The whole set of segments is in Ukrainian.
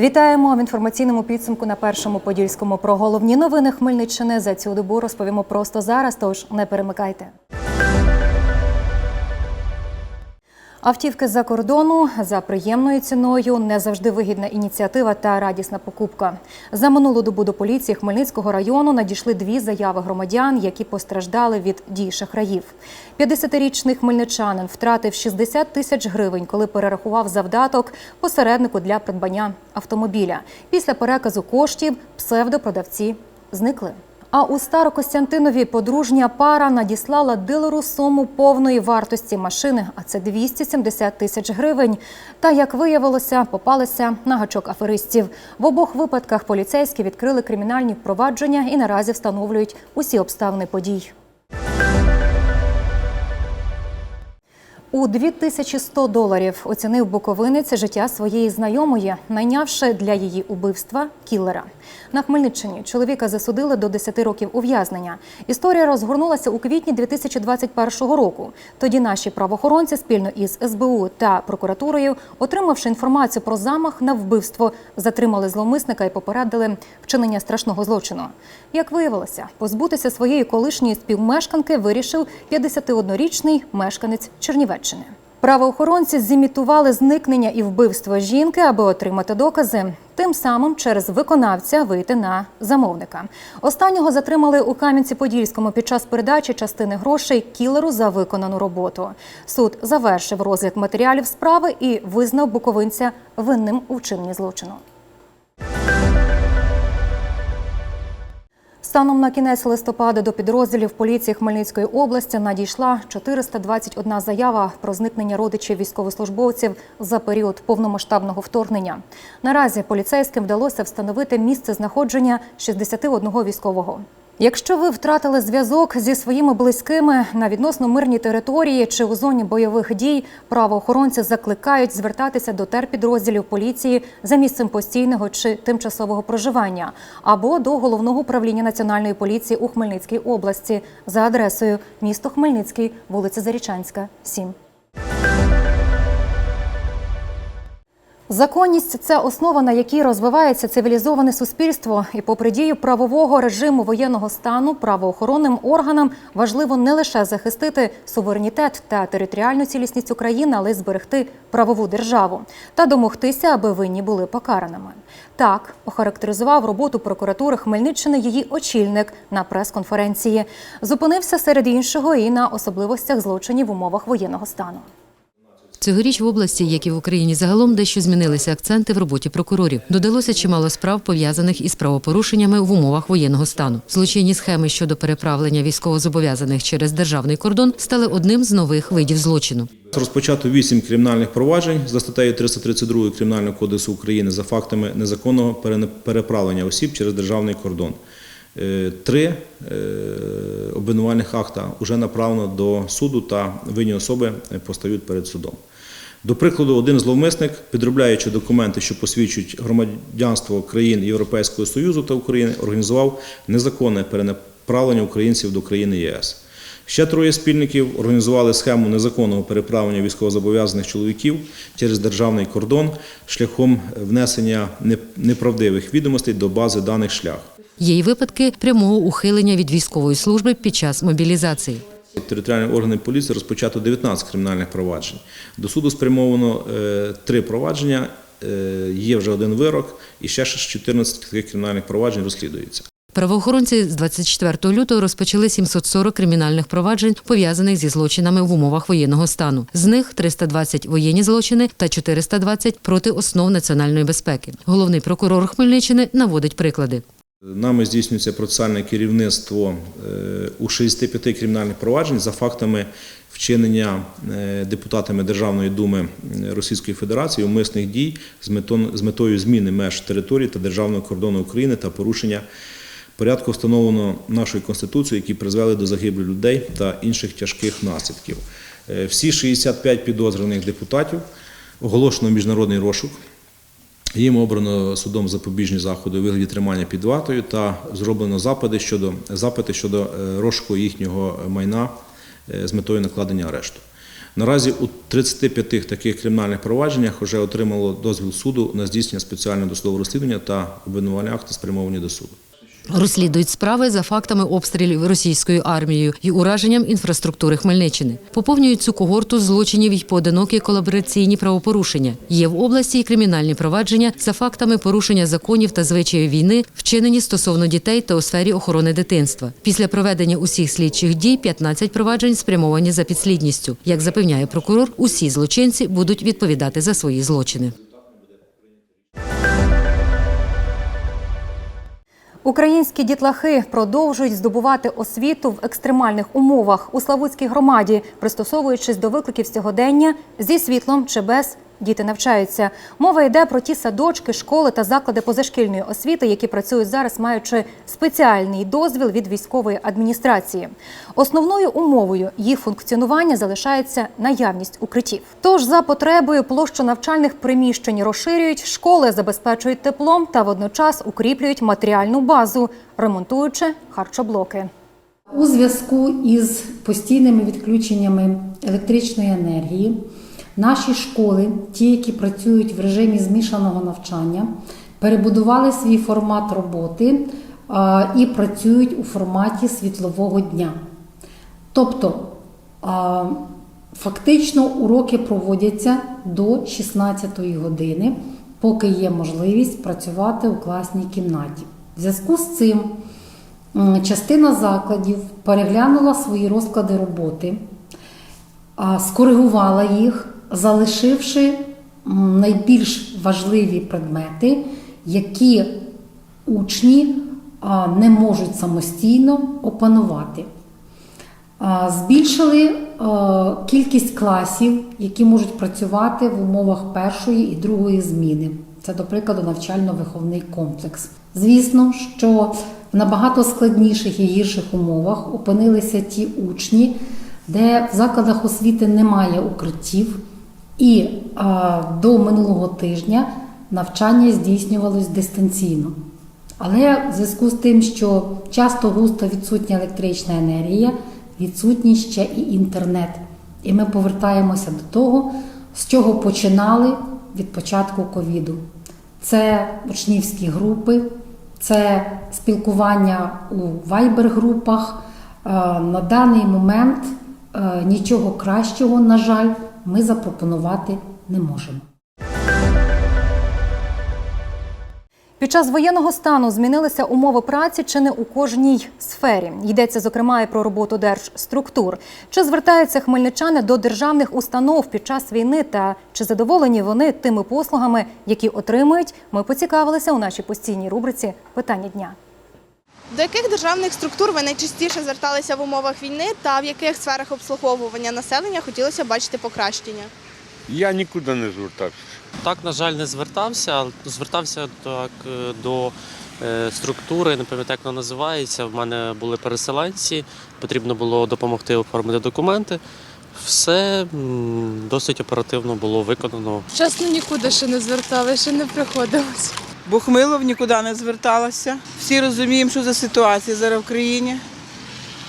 Вітаємо в інформаційному підсумку на першому подільському. Про головні новини Хмельниччини за цю добу розповімо просто зараз. Тож не перемикайте. Автівки з-за кордону за приємною ціною не завжди вигідна ініціатива та радісна покупка. За минулу добу до поліції Хмельницького району надійшли дві заяви громадян, які постраждали від дій шахраїв. 50-річний хмельничанин втратив 60 тисяч гривень, коли перерахував завдаток посереднику для придбання автомобіля. Після переказу коштів псевдопродавці зникли. А у Старокостянтинові подружня пара надіслала дилеру суму повної вартості машини, а це 270 тисяч гривень. Та як виявилося, попалися на гачок аферистів. В обох випадках поліцейські відкрили кримінальні впровадження і наразі встановлюють усі обставини подій. У 2100 доларів оцінив буковинець життя своєї знайомої, найнявши для її убивства кілера. На Хмельниччині чоловіка засудили до 10 років ув'язнення. Історія розгорнулася у квітні 2021 року. Тоді наші правоохоронці спільно із СБУ та прокуратурою, отримавши інформацію про замах на вбивство, затримали зловмисника і попередили вчинення страшного злочину. Як виявилося, позбутися своєї колишньої співмешканки вирішив 51-річний мешканець Чернівеччини. Правоохоронці зімітували зникнення і вбивство жінки, аби отримати докази. Тим самим через виконавця вийти на замовника. Останнього затримали у Кам'янці-Подільському під час передачі частини грошей кілеру за виконану роботу. Суд завершив розгляд матеріалів справи і визнав буковинця винним у вчиненні злочину. Станом на кінець листопада до підрозділів поліції Хмельницької області надійшла 421 заява про зникнення родичів військовослужбовців за період повномасштабного вторгнення. Наразі поліцейським вдалося встановити місце знаходження 61 військового. Якщо ви втратили зв'язок зі своїми близькими на відносно мирній території чи у зоні бойових дій, правоохоронці закликають звертатися до терпідрозділів поліції за місцем постійного чи тимчасового проживання або до головного управління національної поліції у Хмельницькій області за адресою місто Хмельницький, вулиця Зарічанська, 7. Законність це основа, на якій розвивається цивілізоване суспільство. І попри дію правового режиму воєнного стану, правоохоронним органам важливо не лише захистити суверенітет та територіальну цілісність України, але й зберегти правову державу та домогтися, аби винні були покараними. Так охарактеризував роботу прокуратури Хмельниччини її очільник на прес-конференції. Зупинився серед іншого і на особливостях злочинів в умовах воєнного стану. Цьогоріч в області, як і в Україні загалом, дещо змінилися акценти в роботі прокурорів. Додалося чимало справ, пов'язаних із правопорушеннями в умовах воєнного стану. Злочинні схеми щодо переправлення військовозобов'язаних через державний кордон стали одним з нових видів злочину. Розпочато вісім кримінальних проваджень за статтею 332 Кримінального кодексу України за фактами незаконного переправлення осіб через державний кордон. Е, Три е, обвинувальних акта вже направлено до суду та винні особи постають перед судом. До прикладу, один зловмисник, підробляючи документи, що посвідчують громадянство країн Європейського Союзу та України, організував незаконне перенаправлення українців до країни ЄС. Ще троє спільників організували схему незаконного переправлення військовозобов'язаних чоловіків через державний кордон шляхом внесення неправдивих відомостей до бази даних шлях. Є й випадки прямого ухилення від військової служби під час мобілізації. Територіальні органи поліції розпочато 19 кримінальних проваджень. До суду спрямовано е, три провадження, е, є вже один вирок, і ще ж 14 таких кримінальних проваджень розслідується. Правоохоронці з 24 лютого розпочали 740 кримінальних проваджень, пов'язаних зі злочинами в умовах воєнного стану. З них 320 – воєнні злочини та 420 – проти основ національної безпеки. Головний прокурор Хмельниччини наводить приклади. Нами здійснюється процесуальне керівництво е, у 65 кримінальних проваджень за фактами вчинення е, депутатами Державної думи Російської Федерації умисних дій з метою зміни меж території та державного кордону України та порушення порядку, встановленого нашою Конституцією, які призвели до загибелі людей та інших тяжких наслідків. Е, Всі 65 підозрюваних депутатів оголошено міжнародний розшук. Їм обрано судом запобіжні заходи у вигляді тримання під ватою та зроблено запити щодо, запити щодо е, розшуку їхнього майна е, з метою накладення арешту. Наразі у 35 таких кримінальних провадженнях вже отримало дозвіл суду на здійснення спеціального досудового розслідування та обвинувальні акти спрямовані до суду. Розслідують справи за фактами обстрілів російською армією і ураженням інфраструктури Хмельниччини. Поповнюють цю когорту злочинів й поодинокі колабораційні правопорушення. Є в області й кримінальні провадження за фактами порушення законів та звичаїв війни, вчинені стосовно дітей та у сфері охорони дитинства. Після проведення усіх слідчих дій 15 проваджень спрямовані за підслідністю. Як запевняє прокурор, усі злочинці будуть відповідати за свої злочини. Українські дітлахи продовжують здобувати освіту в екстремальних умовах у Славутській громаді, пристосовуючись до викликів сьогодення зі світлом чи без. Діти навчаються. Мова йде про ті садочки, школи та заклади позашкільної освіти, які працюють зараз, маючи спеціальний дозвіл від військової адміністрації. Основною умовою їх функціонування залишається наявність укриттів. Тож за потребою площу навчальних приміщень розширюють, школи забезпечують теплом та водночас укріплюють матеріальну базу, ремонтуючи харчоблоки. У зв'язку із постійними відключеннями електричної енергії наші школи, ті, які працюють в режимі змішаного навчання, перебудували свій формат роботи і працюють у форматі світлового дня. Тобто фактично уроки проводяться до 16-ї години, поки є можливість працювати у класній кімнаті. В зв'язку з цим частина закладів переглянула свої розклади роботи, скоригувала їх, залишивши найбільш важливі предмети, які учні не можуть самостійно опанувати. Збільшили кількість класів, які можуть працювати в умовах першої і другої зміни. Це, до прикладу, навчально-виховний комплекс. Звісно, що в набагато складніших і гірших умовах опинилися ті учні, де в закладах освіти немає укриттів, і а, до минулого тижня навчання здійснювалось дистанційно. Але в зв'язку з тим, що часто густо відсутня електрична енергія, відсутній ще і інтернет. І ми повертаємося до того, з чого починали від початку ковіду. Це учнівські групи, це спілкування у вайбер-групах. Е, На даний момент е, нічого кращого, на жаль, ми запропонувати не можемо. Під час воєнного стану змінилися умови праці чи не у кожній сфері. Йдеться зокрема і про роботу держструктур. Чи звертаються хмельничани до державних установ під час війни та чи задоволені вони тими послугами, які отримують? Ми поцікавилися у нашій постійній рубриці Питання дня. До яких державних структур ви найчастіше зверталися в умовах війни та в яких сферах обслуговування населення хотілося бачити покращення? Я нікуди не звертався. Так, на жаль, не звертався, але звертався так е, до е, структури, не пам'ятаю, як вона називається. В мене були переселенці, потрібно було допомогти оформити документи. Все досить оперативно було виконано. Чесно, нікуди ще не звертали, ще не приходилось. Бухмилов нікуди не зверталася. Всі розуміємо, що за ситуація зараз в країні.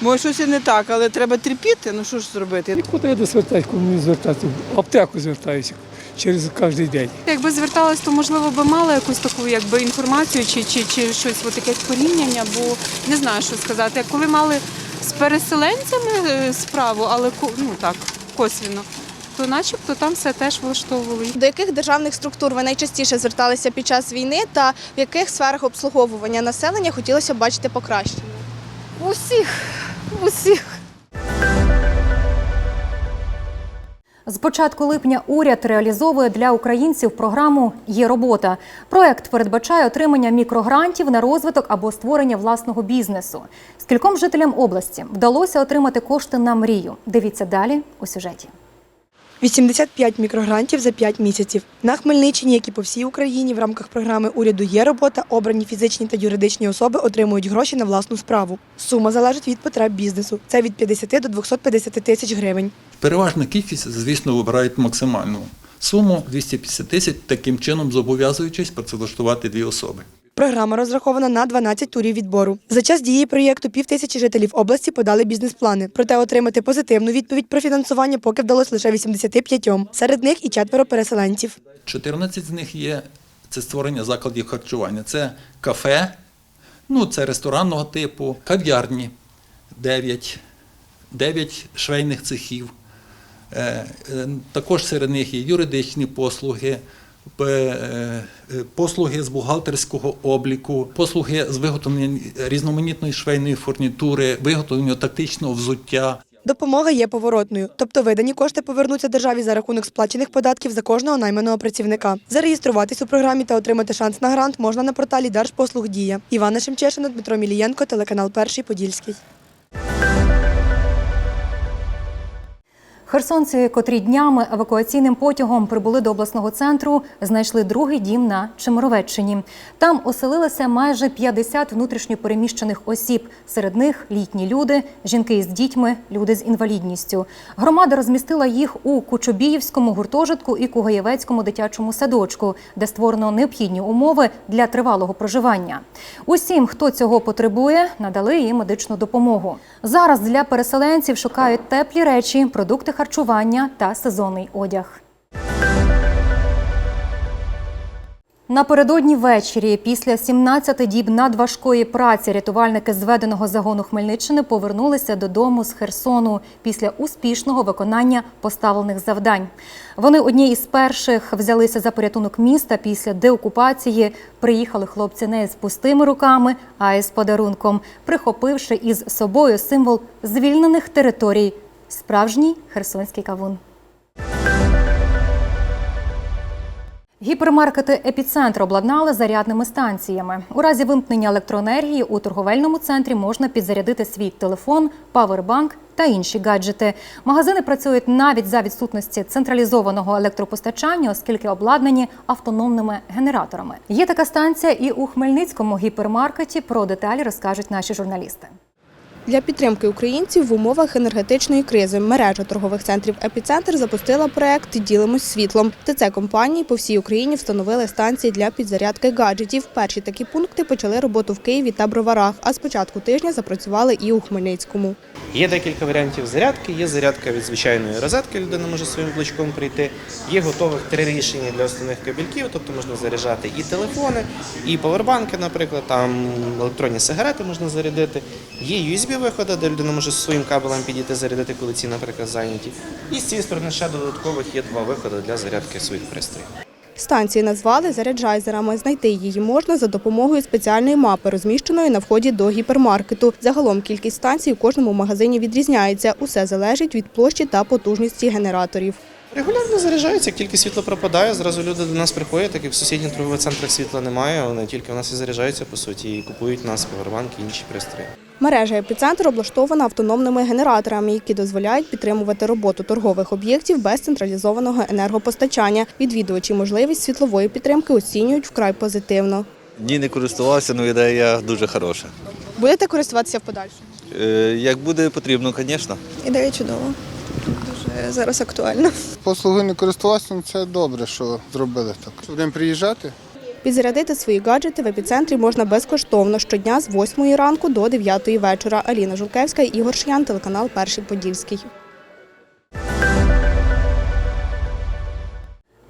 Може, щось і не так, але треба терпіти, ну що ж зробити. Куди я звертаюся, кому не звертатися? В аптеку звертаюся через кожен день. Якби зверталась, то можливо би мала якусь таку якби інформацію чи, чи, чи щось от якесь порівняння, бо не знаю, що сказати. Коли мали з переселенцями е, справу, але ну так, косвіно, то начебто там все теж влаштовували. До яких державних структур ви найчастіше зверталися під час війни та в яких сферах обслуговування населення хотілося б бачити покращення? Усіх, усіх. З початку липня уряд реалізовує для українців програму Є робота. Проект передбачає отримання мікрогрантів на розвиток або створення власного бізнесу. Скільком жителям області вдалося отримати кошти на мрію. Дивіться далі у сюжеті. 85 мікрогрантів за 5 місяців. На Хмельниччині, як і по всій Україні, в рамках програми уряду є робота. Обрані фізичні та юридичні особи отримують гроші на власну справу. Сума залежить від потреб бізнесу. Це від 50 до 250 тисяч гривень. Переважна кількість, звісно, вибирають максимальну суму 250 тисяч, таким чином зобов'язуючись працевлаштувати дві особи. Програма розрахована на 12 турів відбору. За час дії проєкту півтисячі жителів області подали бізнес-плани. Проте отримати позитивну відповідь про фінансування поки вдалося лише 85. Серед них і четверо переселенців. 14 з них є це створення закладів харчування. Це кафе, ну це ресторанного типу, кав'ярні, 9, 9 швейних цехів. Е, е, Також серед них є юридичні послуги, послуги з бухгалтерського обліку, послуги з виготовлення різноманітної швейної фурнітури, виготовлення тактичного взуття. Допомога є поворотною, тобто видані кошти повернуться державі за рахунок сплачених податків за кожного найманого працівника. Зареєструватись у програмі та отримати шанс на грант можна на порталі Держпослуг Дія. Івана Шемчешина, Дмитро Мілієнко, телеканал Перший Подільський. Херсонці, котрі днями евакуаційним потягом прибули до обласного центру, знайшли другий дім на Чемеровеччині. Там оселилося майже 50 внутрішньопереміщених осіб. Серед них літні люди, жінки з дітьми, люди з інвалідністю. Громада розмістила їх у Кучобіївському гуртожитку і Кугаєвецькому дитячому садочку, де створено необхідні умови для тривалого проживання. Усім, хто цього потребує, надали їм медичну допомогу. Зараз для переселенців шукають теплі речі, продукти харчування та сезонний одяг. Напередодні ввечері, після 17 діб надважкої праці, рятувальники зведеного загону Хмельниччини повернулися додому з Херсону після успішного виконання поставлених завдань. Вони одні із перших взялися за порятунок міста після деокупації. Приїхали хлопці не з пустими руками, а із подарунком, прихопивши із собою символ звільнених територій справжній херсонський кавун. Гіпермаркети епіцентр обладнали зарядними станціями. У разі вимкнення електроенергії у торговельному центрі можна підзарядити свій телефон, павербанк та інші гаджети. Магазини працюють навіть за відсутності централізованого електропостачання, оскільки обладнані автономними генераторами. Є така станція і у Хмельницькому гіпермаркеті. Про деталі розкажуть наші журналісти. Для підтримки українців в умовах енергетичної кризи мережа торгових центрів Епіцентр запустила проект Ділимось світлом. ТЦ компанії по всій Україні встановили станції для підзарядки гаджетів. Перші такі пункти почали роботу в Києві та Броварах, а з початку тижня запрацювали і у Хмельницькому. Є декілька варіантів зарядки. Є зарядка від звичайної розетки, людина може своїм блочком прийти. Є готових три рішення для основних кабельків, тобто можна заряджати і телефони, і павербанки, наприклад, там електронні сигарети можна зарядити. Є USB-виходи, де людина може своїм кабелем підійти зарядити, коли ці, наприклад, зайняті. І з цієї сторони ще додаткових є два виходи для зарядки своїх пристроїв. Станції назвали заряджайзерами. Знайти її можна за допомогою спеціальної мапи, розміщеної на вході до гіпермаркету. Загалом кількість станцій у кожному магазині відрізняється. Усе залежить від площі та потужності генераторів. Регулярно заряджаються, як тільки світло пропадає, зразу люди до нас приходять, так як в сусідніх торгових центрах світла немає, вони тільки у нас і заряджаються по суті, і купують у нас павербанки і інші пристрої. Мережа епіцентр облаштована автономними генераторами, які дозволяють підтримувати роботу торгових об'єктів без централізованого енергопостачання. Відвідувачі можливість світлової підтримки оцінюють вкрай позитивно. Ні, не користувався, але ідея дуже хороша. Будете користуватися в подальшому? Е, Як буде потрібно, звісно. Ідея чудова. Дуже зараз актуально. Послуги не користувався, ну це добре, що зробили так. Будемо приїжджати. Підзарядити свої гаджети в епіцентрі можна безкоштовно щодня з 8 ранку до 9 вечора. Аліна Жулкевська, Ігор Шян, телеканал Перший Подільський.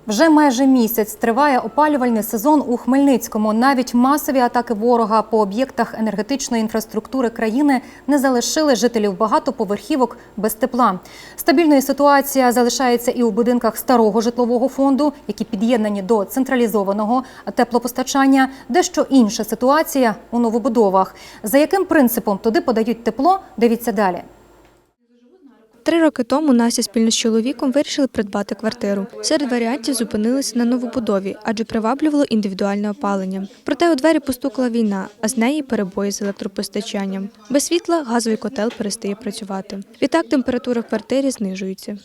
Вже майже місяць триває опалювальний сезон у Хмельницькому. Навіть масові атаки ворога по об'єктах енергетичної інфраструктури країни не залишили жителів багатоповерхівок без тепла. Стабільною ситуація залишається і у будинках старого житлового фонду, які під'єднані до централізованого теплопостачання. Дещо інша ситуація у новобудовах. За яким принципом туди подають тепло? Дивіться далі. Три роки тому Настя спільно з чоловіком вирішили придбати квартиру. Серед варіантів зупинилися на новобудові, адже приваблювало індивідуальне опалення. Проте у двері постукала війна, а з неї перебої з електропостачанням. Без світла газовий котел перестає працювати. Відтак температура в квартирі знижується.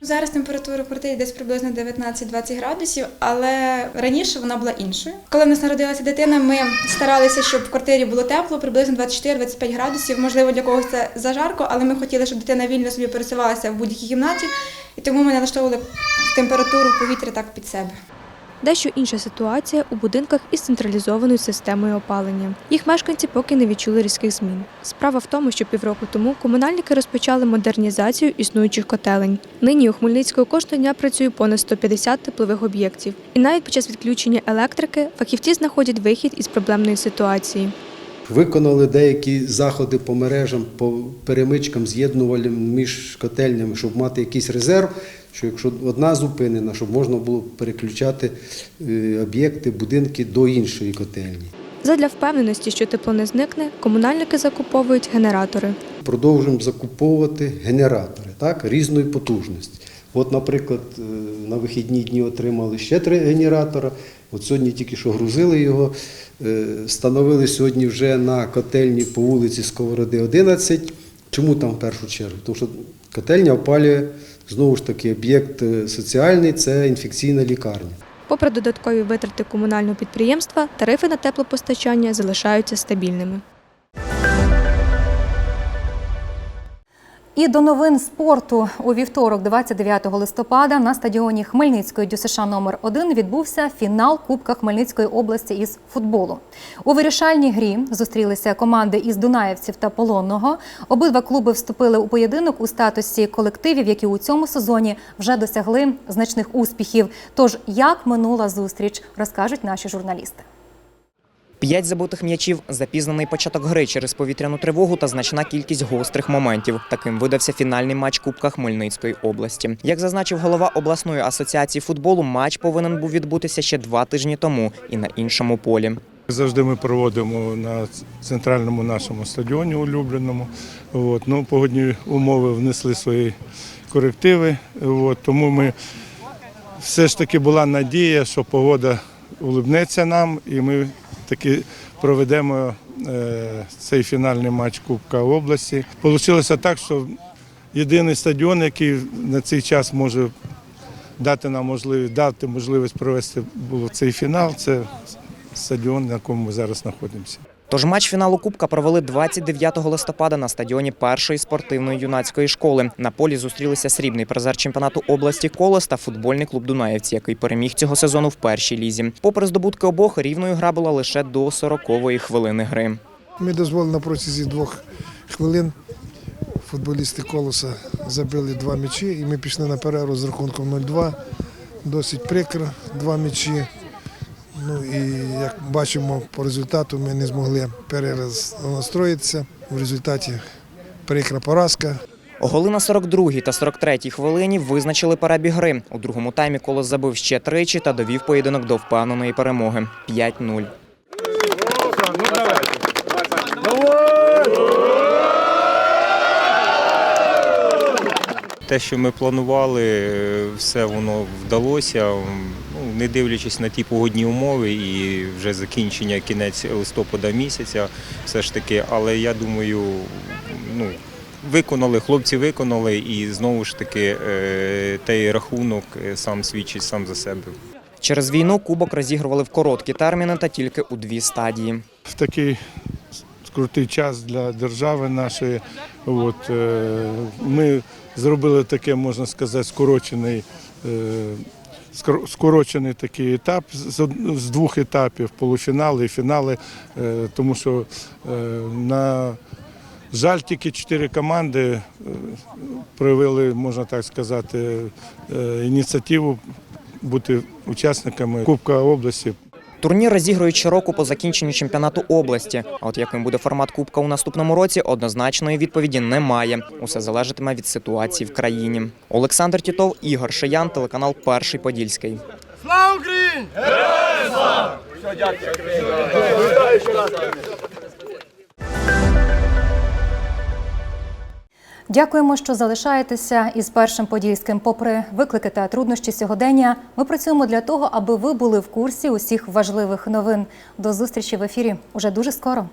Зараз температура в квартирі десь приблизно 19-20 градусів, але раніше вона була іншою. Коли в нас народилася дитина, ми старалися, щоб в квартирі було тепло, приблизно 24-25 градусів. Можливо, для когось це зажарко, але ми хотіли, щоб дитина вільно собі пересувалася в будь-якій кімнаті, і тому ми налаштовували температуру повітря так під себе. Дещо інша ситуація у будинках із централізованою системою опалення. Їх мешканці поки не відчули різких змін. Справа в тому, що півроку тому комунальники розпочали модернізацію існуючих котелень. Нині у Хмельницького кожного працює понад 150 теплових об'єктів. І навіть під час відключення електрики фахівці знаходять вихід із проблемної ситуації. Виконали деякі заходи по мережам, по перемичкам, з'єднувальним між котельнями, щоб мати якийсь резерв, що якщо одна зупинена, щоб можна було переключати е, об'єкти, будинки до іншої котельні. Задля впевненості, що тепло не зникне, комунальники закуповують генератори. Продовжуємо закуповувати генератори так, різної потужності. От, наприклад, е, на вихідні дні отримали ще три генератора. От сьогодні тільки що грузили його. Е, Встановили сьогодні вже на котельні по вулиці Сковороди 11. Чому там в першу чергу? Тому що котельня опалює знову ж таки об'єкт е, соціальний це інфекційна лікарня. Попри додаткові витрати комунального підприємства, тарифи на теплопостачання залишаються стабільними. І до новин спорту у вівторок, 29 листопада, на стадіоні Хмельницької ДЮСШ номер 1 відбувся фінал Кубка Хмельницької області із футболу. У вирішальній грі зустрілися команди із Дунаєвців та Полонного. Обидва клуби вступили у поєдинок у статусі колективів, які у цьому сезоні вже досягли значних успіхів. Тож як минула зустріч, розкажуть наші журналісти. П'ять забутих м'ячів, запізнений початок гри через повітряну тривогу та значна кількість гострих моментів. Таким видався фінальний матч Кубка Хмельницької області. Як зазначив голова обласної асоціації футболу, матч повинен був відбутися ще два тижні тому і на іншому полі. Завжди ми проводимо на центральному нашому стадіоні улюбленому. От. Ну, погодні умови внесли свої корективи. От. Тому ми все ж таки була надія, що погода улыбнеться нам і ми таки проведемо е, цей фінальний матч Кубка області. Получилося так, що єдиний стадіон, який на цей час може дати нам можливість, дати можливість провести було цей фінал, це стадіон, на якому ми зараз знаходимося. Тож матч фіналу Кубка провели 29 листопада на стадіоні першої спортивної юнацької школи. На полі зустрілися срібний призер чемпіонату області Колос та футбольний клуб Дунаєвці, який переміг цього сезону в першій лізі. Попри здобутки обох, рівною гра була лише до 40-ї хвилини гри. Ми дозволили на протязі двох хвилин. Футболісти колоса забили два м'ячі, і ми пішли на перерву з рахунком 0-2. Досить прикро, два м'ячі. Ну і як бачимо по результату, ми не змогли перенастроїтися. В результаті прикра поразка. Голи на 42-й та 43-й хвилині визначили перебіг гри. У другому таймі Колос забив ще тричі та довів поєдинок до впевненої перемоги 5-0. Те, що ми планували, все воно вдалося. Не дивлячись на ті погодні умови і вже закінчення кінець листопада місяця, все ж таки. Але я думаю, ну, виконали, хлопці виконали, і знову ж таки е, той рахунок е, сам свідчить сам за себе. Через війну кубок розігрували в короткі терміни та тільки у дві стадії. В такий крутий час для держави нашої. От, е, ми зробили таке, можна сказати, скорочений, скор- скорочений такий етап з двох етапів полуфінали і фінали, е, тому що е, на жаль, тільки чотири команди е, проявили, можна так сказати, ініціативу бути учасниками Кубка області. Турнір розігрують щороку по закінченню чемпіонату області. А от яким буде формат Кубка у наступному році, однозначної відповіді немає. Усе залежатиме від ситуації в країні. Олександр Тітов, Ігор Шиян, телеканал Перший Подільський. Слава Україні! Героям слава! Дякуємо, що залишаєтеся із першим подільським. Попри виклики та труднощі сьогодення, ми працюємо для того, аби ви були в курсі усіх важливих новин. До зустрічі в ефірі уже дуже скоро.